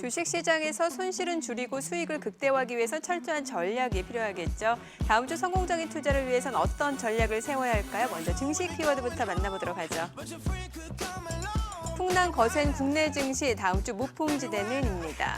주식 시장에서 손실은 줄이고 수익을 극대화하기 위해서 철저한 전략이 필요하겠죠. 다음 주 성공적인 투자를 위해선 어떤 전략을 세워야 할까요? 먼저 증시 키워드부터 만나보도록 하죠. 풍랑 거센 국내 증시 다음 주 무풍지대는입니다.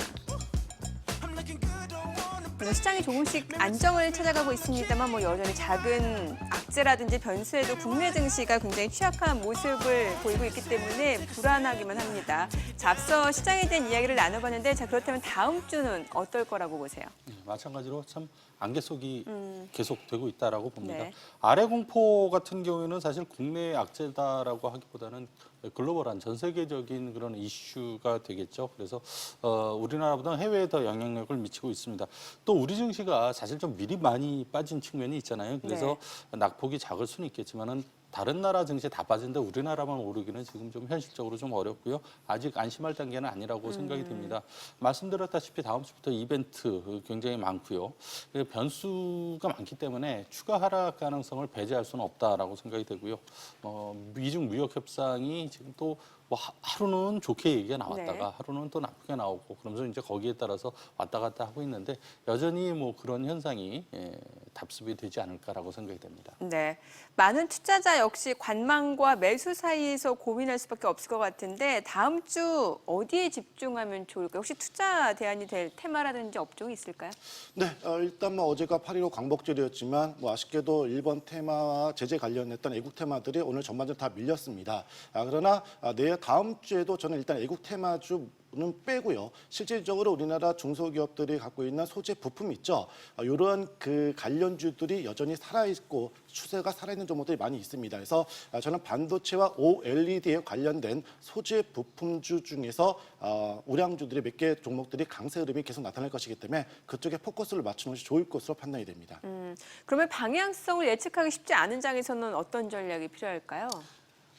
시장이 조금씩 안정을 찾아가고 있습니다만 뭐 여전히 작은 악재라든지 변수에도 국내 증시가 굉장히 취약한 모습을 보이고 있기 때문에 불안하기만 합니다. 자, 앞서 시장에 대한 이야기를 나눠봤는데 자 그렇다면 다음 주는 어떨 거라고 보세요? 네, 마찬가지로 참 안개 속이 계속되고 있다라고 봅니다. 네. 아래 공포 같은 경우에는 사실 국내 악재다라고 하기보다는 글로벌한 전 세계적인 그런 이슈가 되겠죠. 그래서 어, 우리나라보다 해외에 더 영향력을 미치고 있습니다. 또 우리 증시가 사실 좀 미리 많이 빠진 측면이 있잖아요. 그래서 낙 폭이 작을 수는 있겠지만은 다른 나라 증시 다 빠진데 우리나라만 오르기는 지금 좀 현실적으로 좀 어렵고요. 아직 안심할 단계는 아니라고 생각이 듭니다. 말씀드렸다시피 다음 주부터 이벤트 굉장히 많고요. 그 변수가 많기 때문에 추가 하락 가능성을 배제할 수는 없다라고 생각이 되고요. 어, 미중 무역 협상이 지금 또 뭐 하- 하루는 좋게 얘기가 나왔다가 네. 하루는 또 나쁘게 나오고 그러면서 이제 거기에 따라서 왔다 갔다 하고 있는데 여전히 뭐 그런 현상이 예, 답습이 되지 않을까라고 생각이 됩니다. 네, 많은 투자자 역시 관망과 매수 사이에서 고민할 수밖에 없을 것 같은데 다음 주 어디에 집중하면 좋을까요? 혹시 투자 대안이 될 테마라든지 업종이 있을까요? 네, 어, 일단 뭐 어제가 8.15 광복절이었지만 뭐 아쉽게도 일본 테마와 제재 관련했던 애국 테마들이 오늘 전반적으로 다 밀렸습니다. 아, 그러나 아, 내일 다음 주에도 저는 일단 애국 테마주 는 빼고요. 실질적으로 우리나라 중소기업들이 갖고 있는 소재 부품 있죠. 아, 이러한 그 관련주들이 여전히 살아있고 추세가 살아있는 종목들이 많이 있습니다. 그래서 아, 저는 반도체와 OLED에 관련된 소재 부품주 중에서 어, 우량주들이 몇 개 종목들이 강세 흐름이 계속 나타날 것이기 때문에 그쪽에 포커스를 맞추는 것이 좋을 것으로 판단이 됩니다. 음, 그러면 방향성을 예측하기 쉽지 않은 장에서는 어떤 전략이 필요할까요?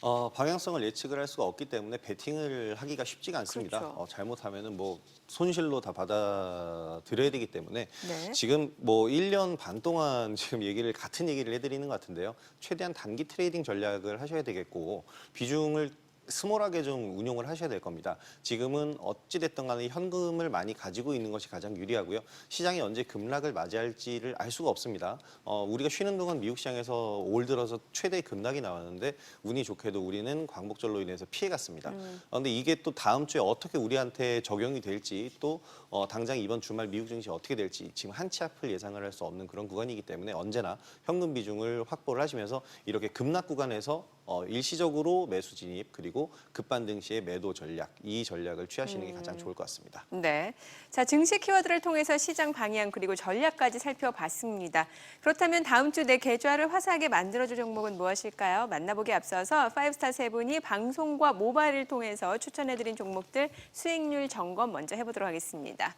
어, 방향성을 예측을 할 수가 없기 때문에 베팅을 하기가 쉽지가 않습니다. 그렇죠. 어, 잘못하면은 뭐 손실로 다 받아들여야 되기 때문에 네. 지금 뭐 1년 반 동안 지금 얘기를 같은 얘기를 해드리는 것 같은데요. 최대한 단기 트레이딩 전략을 하셔야 되겠고 비중을 스몰하게 좀 운용을 하셔야 될 겁니다. 지금은 어찌됐든 간에 현금을 많이 가지고 있는 것이 가장 유리하고요. 시장이 언제 급락을 맞이할지를 알 수가 없습니다. 어, 우리가 쉬는 동안 미국 시장에서 올 들어서 최대 급락이 나왔는데 운이 좋게도 우리는 광복절로 인해서 피해갔습니다. 그런데 이게 또 다음 주에 어떻게 우리한테 적용이 될지 또 어, 당장 이번 주말 미국 증시 어떻게 될지 지금 한 치 앞을 예상을 할 수 없는 그런 구간이기 때문에 언제나 현금 비중을 확보를 하시면서 이렇게 급락 구간에서 어, 일시적으로 매수 진입 그리고 급반등 시의 매도 전략 이 전략을 취하시는 게 가장 좋을 것 같습니다. 네. 자, 증시 키워드를 통해서 시장 방향 그리고 전략까지 살펴봤습니다. 그렇다면 다음 주 내 계좌를 화사하게 만들어줄 종목은 무엇일까요? 만나보기 앞서서 파이브스타 세 분이 방송과 모바일을 통해서 추천해드린 종목들 수익률 점검 먼저 해보도록 하겠습니다.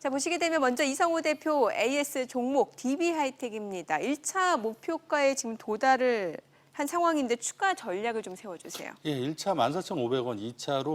자, 보시게 되면 먼저 이성호 대표 AS 종목 DB 하이텍입니다. 1차 목표가에 지금 도달을 한 상황인데 추가 전략을 좀 세워주세요. 예, 1차 14,500원, 2차로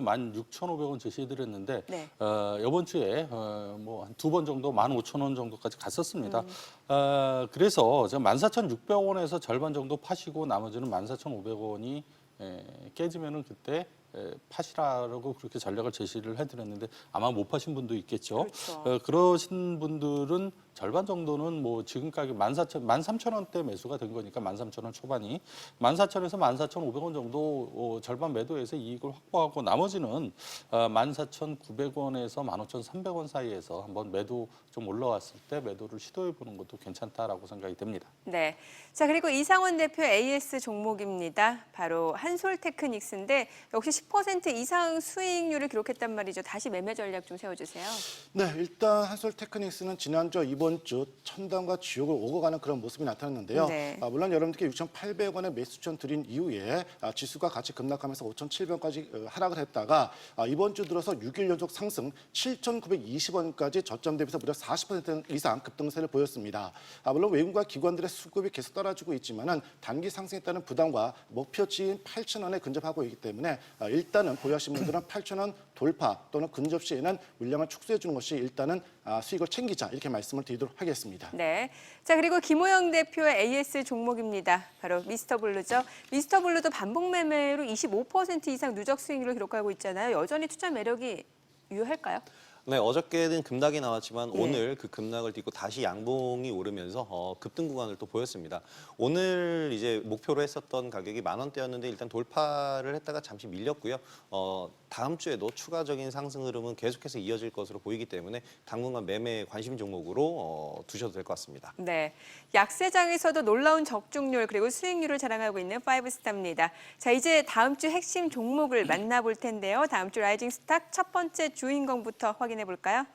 16,500원 제시해드렸는데 네. 어, 이번 주에 어, 뭐한 두 번 정도 15,000원 정도까지 갔었습니다. 어, 그래서 저 14,600원에서 절반 정도 파시고 나머지는 14,500원이 에, 깨지면은 그때 에, 파시라고 그렇게 전략을 제시를 해드렸는데 아마 못 파신 분도 있겠죠. 그렇죠. 어, 그러신 분들은 절반 정도는 뭐 지금 가격 14,000, 13,000원대 매수가 된 거니까 13,000원 초반이 14,000에서 14,500원 정도 어, 절반 매도해서 이익을 확보하고 나머지는 어, 14,900원에서 15,300원 사이에서 한번 매도 좀 올라왔을 때 매도를 시도해 보는 것도 괜찮다라고 생각이 됩니다. 네. 자, 그리고 이상원 대표 AS 종목입니다. 바로 한솔테크닉스인데 역시 10% 이상 수익률을 기록했단 말이죠. 다시 매매 전략 좀 세워 주세요. 네, 일단 한솔 테크닉스는 지난주 이번 주 천당과 지옥을 오고 가는 그런 모습이 나타났는데요. 네. 아, 물론 여러분들께 6,800원의 매수 추천 드린 이후에 아, 지수가 같이 급락하면서 5,700원까지 하락을 했다가 아, 이번 주 들어서 6일 연속 상승 7,920원까지 저점 대비해서 무려 40% 이상 급등세를 보였습니다. 아, 물론 외국과 기관들의 수급이 계속 떨어지고 있지만은 단기 상승에 따른 부담과 목표치인 8,000원에 근접하고 있기 때문에 아, 일단은 보유하신 분들은 8,000원 돌파 또는 근접 시에는 물량을 축소해 주는 것이 일단은 아, 수익을 챙기자 이렇게 말씀을 드리도록 하겠습니다. 네. 자, 그리고 김호영 대표의 AS 종목입니다. 바로 미스터 블루죠. 미스터 블루도 반복 매매로 25% 이상 누적 수익률을 기록하고 있잖아요. 여전히 투자 매력이 유효할까요? 네, 어저께는 급락이 나왔지만 예. 오늘 그 급락을 딛고 다시 양봉이 오르면서 어, 급등 구간을 또 보였습니다. 오늘 이제 목표로 했었던 가격이 만 원대였는데 일단 돌파를 했다가 잠시 밀렸고요. 어, 다음 주에도 추가적인 상승 흐름은 계속해서 이어질 것으로 보이기 때문에 당분간 매매 관심 종목으로 어, 두셔도 될 것 같습니다. 네, 약세장에서도 놀라운 적중률 그리고 수익률을 자랑하고 있는 파이브스타입니다. 자, 이제 다음 주 핵심 종목을 만나볼 텐데요. 다음 주 라이징 스탁 첫 번째 주인공부터 확인 해 볼까요?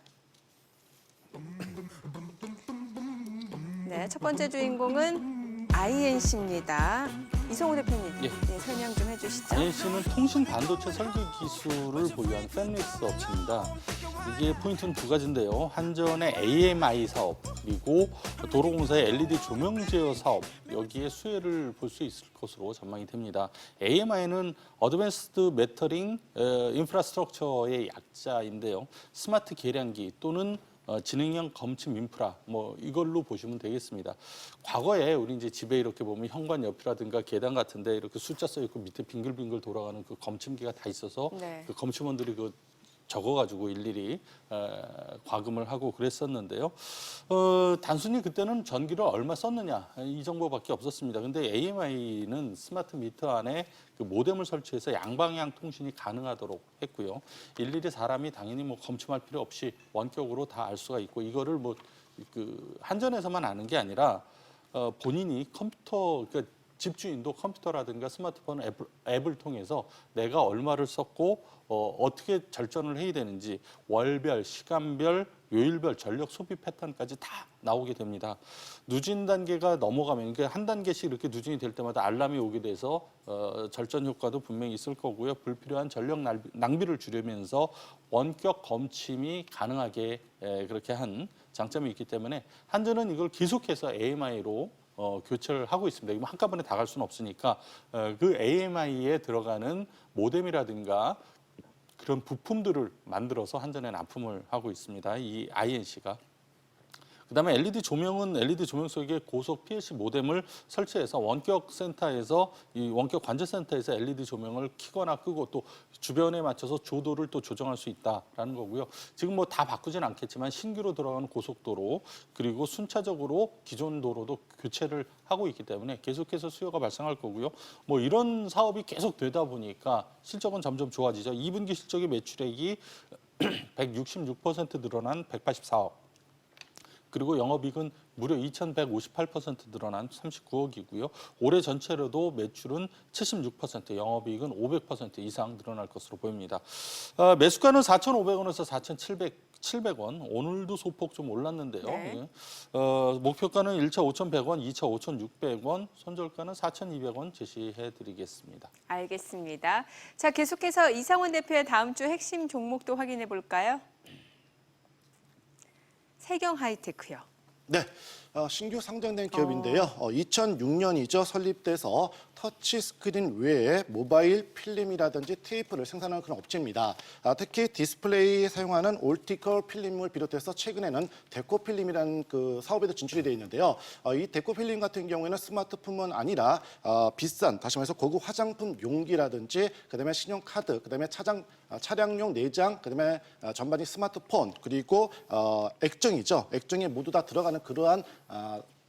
네, 첫 번째 주인공은 INC입니다. 이성호 대표님, 예. 네, 설명 좀 해주시죠. INC는 통신 반도체 설계 기술을 보유한 팬리스 업체입니다. 이게 포인트는 두 가지인데요. 한전의 AMI 사업 그리고 도로공사의 LED 조명 제어 사업 여기에 수혜를 볼 수 있을 것으로 전망이 됩니다. AMI는 어드밴스드 메터링 인프라스트럭처의 약자인데요. 스마트 계량기 또는 어, 지능형 검침 인프라 뭐 이걸로 보시면 되겠습니다. 과거에 우리 이제 집에 이렇게 보면 현관 옆이라든가 계단 같은데 이렇게 숫자 써 있고 밑에 빙글빙글 돌아가는 그 검침기가 다 있어서 네. 그 검침원들이 그 적어가지고 일일이 에, 과금을 하고 그랬었는데요. 어, 단순히 그때는 전기를 얼마 썼느냐 이 정보밖에 없었습니다. 근데 AMI는 스마트 미터 안에 그 모뎀을 설치해서 양방향 통신이 가능하도록 했고요. 일일이 사람이 당연히 뭐 검침할 필요 없이 원격으로 다 알 수가 있고 이거를 뭐 그 한전에서만 아는 게 아니라 어, 본인이 컴퓨터 그러니까 집주인도 컴퓨터라든가 스마트폰 앱을, 앱을 통해서 내가 얼마를 썼고 어, 어떻게 절전을 해야 되는지 월별, 시간별, 요일별 전력 소비 패턴까지 다 나오게 됩니다. 누진 단계가 넘어가면 그러니까 한 단계씩 이렇게 누진이 될 때마다 알람이 오게 돼서 어, 절전 효과도 분명히 있을 거고요. 불필요한 전력 낭비- 낭비를 줄이면서 원격 검침이 가능하게 에, 그렇게 한 장점이 있기 때문에 한전은 이걸 계속해서 AMI로 어, 교체를 하고 있습니다. 이거 한꺼번에 다 갈 수는 없으니까 어, 그 AMI에 들어가는 모뎀이라든가 그런 부품들을 만들어서 한전에 납품을 하고 있습니다. 이 INC가. 그다음에 LED 조명은 LED 조명 속에 고속 PLC 모뎀을 설치해서 원격 센터에서 이 원격 관제 센터에서 LED 조명을 켜거나 끄고 또 주변에 맞춰서 조도를 또 조정할 수 있다라는 거고요. 지금 뭐 다 바꾸진 않겠지만 신규로 들어가는 고속도로 그리고 순차적으로 기존 도로도 교체를 하고 있기 때문에 계속해서 수요가 발생할 거고요. 뭐 이런 사업이 계속 되다 보니까 실적은 점점 좋아지죠. 2분기 실적의 매출액이 166% 늘어난 184억. 그리고 영업이익은 무려 2,158% 늘어난 39억이고요. 올해 전체로도 매출은 76%, 영업이익은 500% 이상 늘어날 것으로 보입니다. 아, 매수가는 4,500원에서 4,700 700원. 오늘도 소폭 좀 올랐는데요. 네. 예. 어, 목표가는 1차 5,100원, 2차 5,600원, 손절가는 4,200원 제시해 드리겠습니다. 알겠습니다. 자, 계속해서 이상원 대표의 다음 주 핵심 종목도 확인해 볼까요? 세경 하이테크요. 네, 어, 신규 상장된 기업인데요. 어, 2006년이죠. 설립돼서 터치 스크린 외에 모바일 필름이라든지 테이프를 생산하는 그런 업체입니다. 아, 특히 디스플레이에 사용하는 올티컬 필름을 비롯해서 최근에는 데코 필름이라는 그 사업에도 진출이 되어 있는데요. 어, 이 데코 필름 같은 경우에는 스마트폰은 아니라 어, 비싼 다시 말해서 고급 화장품 용기라든지 그다음에 신용카드, 그다음에 차장 아, 차량용 내장, 그다음에 아, 전반적인 스마트폰 그리고 어, 액정이죠. 액정에 모두 다 들어가는 그러한 아,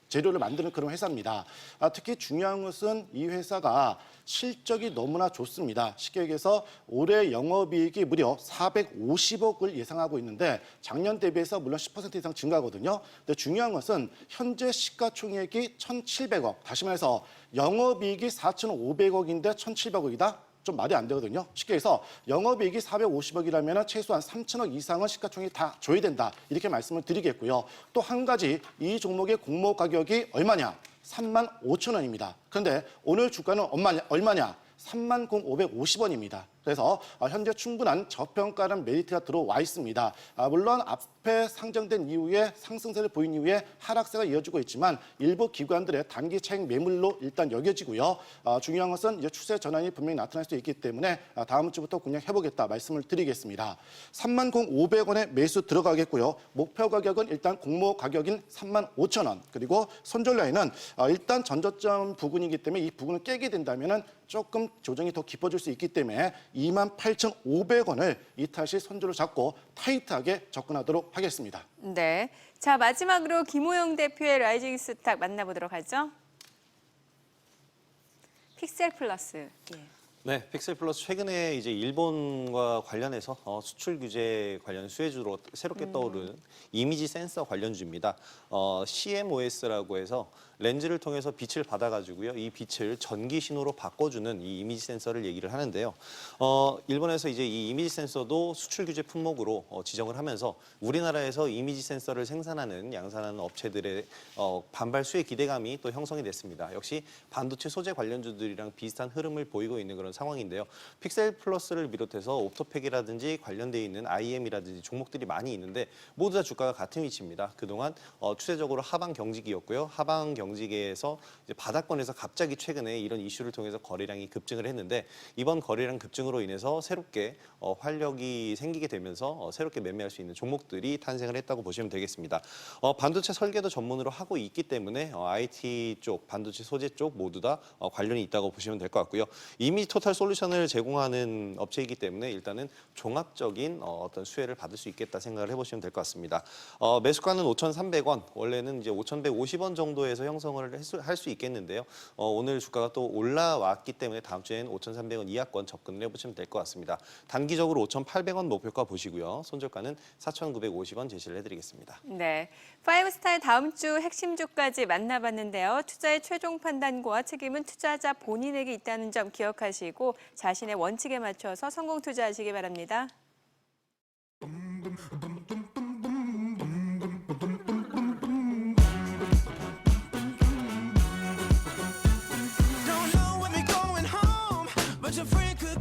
재료를 만드는 그런 회사입니다. 아, 특히 중요한 것은 이 회사가 실적이 너무나 좋습니다. 쉽게 얘기해서 올해 영업이익이 무려 450억을 예상하고 있는데 작년 대비해서 물론 10% 이상 증가거든요. 근데 중요한 것은 현재 시가총액이 1,700억. 다시 말해서 영업이익이 4,500억인데 1,700억이다. 좀 말이 안 되거든요. 쉽게 해서 영업이익이 450억이라면 최소한 3천억 이상은 시가총액이 다 줘야 된다. 이렇게 말씀을 드리겠고요. 또 한 가지 이 종목의 공모 가격이 얼마냐? 3만 5천 원입니다. 그런데 오늘 주가는 얼마냐? 얼마냐? 3만 550원입니다. 그래서 아, 현재 충분한 저평가는 메리트가 들어와 있습니다. 아, 물론 앞에 상장된 이후에 상승세를 보인 이후에 하락세가 이어지고 있지만 일부 기관들의 단기 차익 매물로 일단 여겨지고요. 아, 중요한 것은 이제 추세 전환이 분명히 나타날 수 있기 때문에 아, 다음 주부터 공략해보겠다 말씀을 드리겠습니다. 3만 500원에 매수 들어가겠고요. 목표 가격은 일단 공모 가격인 3만 5천 원 그리고 손절 라인은 아, 일단 전저점 부근이기 때문에 이 부근을 깨게 된다면은 조금 조정이 더 깊어질 수 있기 때문에 28,500원을 이탈 시 선두를 잡고 타이트하게 접근하도록 하겠습니다. 네. 자, 마지막으로 김호영 대표의 라이징 스탁 만나보도록 하죠. 픽셀 플러스. 예. 네, 픽셀 플러스 최근에 이제 일본과 관련해서 어, 수출 규제 관련 수혜주로 새롭게 떠오른 이미지 센서 관련주입니다. 어, CMOS라고 해서 렌즈를 통해서 빛을 받아가지고요, 이 빛을 전기 신호로 바꿔주는 이 이미지 센서를 얘기를 하는데요. 어, 일본에서 이제 이 이미지 센서도 수출 규제 품목으로 어, 지정을 하면서 우리나라에서 이미지 센서를 생산하는 양산하는 업체들의 어, 반발 수혜 기대감이 또 형성이 됐습니다. 역시 반도체 소재 관련주들이랑 비슷한 흐름을 보이고 있는 그런 상황인데요. 픽셀 플러스를 비롯해서 옵토팩이라든지 관련돼 있는 IM이라든지 종목들이 많이 있는데 모두 다 주가가 같은 위치입니다. 그동안 어, 추세적으로 하방 경직이었고요. 하방 경 이제 바닥권에서 갑자기 최근에 이런 이슈를 통해서 거래량이 급증을 했는데 이번 거래량 급증으로 인해서 새롭게 어, 활력이 생기게 되면서 어, 새롭게 매매할 수 있는 종목들이 탄생을 했다고 보시면 되겠습니다. 어, 반도체 설계도 전문으로 하고 있기 때문에 어, IT 쪽, 반도체 소재 쪽 모두 다 어, 관련이 있다고 보시면 될 것 같고요. 이미 토탈 솔루션을 제공하는 업체이기 때문에 일단은 종합적인 어, 어떤 수혜를 받을 수 있겠다 생각을 해보시면 될 것 같습니다. 어, 매수가는 5,300원, 원래는 이제 5,150원 정도에서 형 성을 할 수 있겠는데요. 어, 오늘 주가가 또 올라왔기 때문에 다음 주엔 5,300원 이하권 접근을 해보시면 될 것 같습니다. 단기적으로 5,800원 목표가 보시고요. 손절가는 4,950원 제시를 해드리겠습니다. 네. 파이브스타의 다음 주 핵심 주까지 만나봤는데요. 투자의 최종 판단과 책임은 투자자 본인에게 있다는 점 기억하시고 자신의 원칙에 맞춰서 성공 투자하시기 바랍니다. But your friend could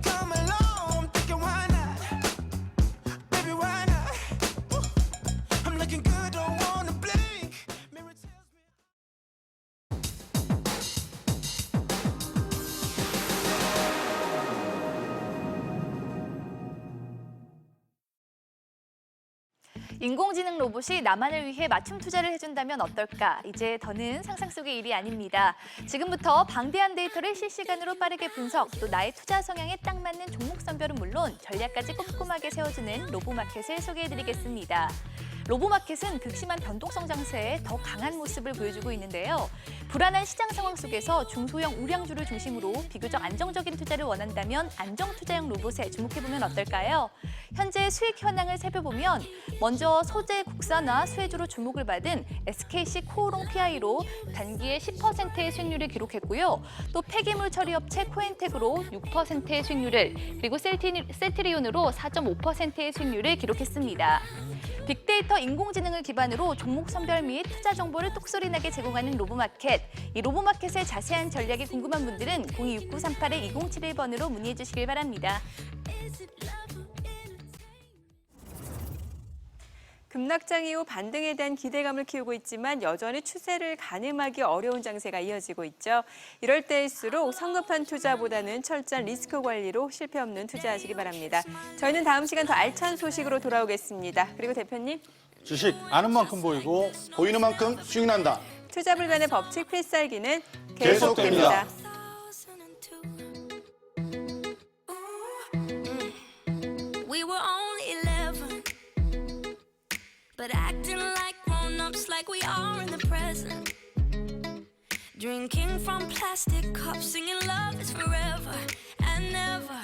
인공지능 로봇이 나만을 위해 맞춤 투자를 해준다면 어떨까? 이제 더는 상상 속의 일이 아닙니다. 지금부터 방대한 데이터를 실시간으로 빠르게 분석, 또 나의 투자 성향에 딱 맞는 종목 선별은 물론 전략까지 꼼꼼하게 세워주는 로보마켓을 소개해드리겠습니다. 로보마켓은 극심한 변동성 장세에 더 강한 모습을 보여주고 있는데요. 불안한 시장 상황 속에서 중소형 우량주를 중심으로 비교적 안정적인 투자를 원한다면 안정 투자형 로봇에 주목해보면 어떨까요? 현재 수익 현황을 살펴보면 먼저 소재 국산화 수혜주로 주목을 받은 SKC 코오롱 PI로 단기에 10%의 수익률을 기록했고요. 또 폐기물 처리 업체 코엔텍으로 6%의 수익률을 그리고 셀티, 셀트리온으로 4.5%의 수익률을 기록했습니다. 빅데이터 인공지능을 기반으로 종목 선별 및 투자 정보를 똑소리나게 제공하는 로보마켓. 이 로보마켓의 자세한 전략이 궁금한 분들은 026938-2071번으로 문의해 주시길 바랍니다. 급락장 이후 반등에 대한 기대감을 키우고 있지만 여전히 추세를 가늠하기 어려운 장세가 이어지고 있죠. 이럴 때일수록 성급한 투자보다는 철저한 리스크 관리로 실패 없는 투자하시기 바랍니다. 저희는 다음 시간 더 알찬 소식으로 돌아오겠습니다. 그리고 대표님, 주식 아는 만큼 보이고 보이는 만큼 수익 난다. 투자 불변의 법칙 필살기는 계속됩니다. We were only 11, but acting like grown ups like we are in the present. Drinking from plastic cups, singing love is forever and never.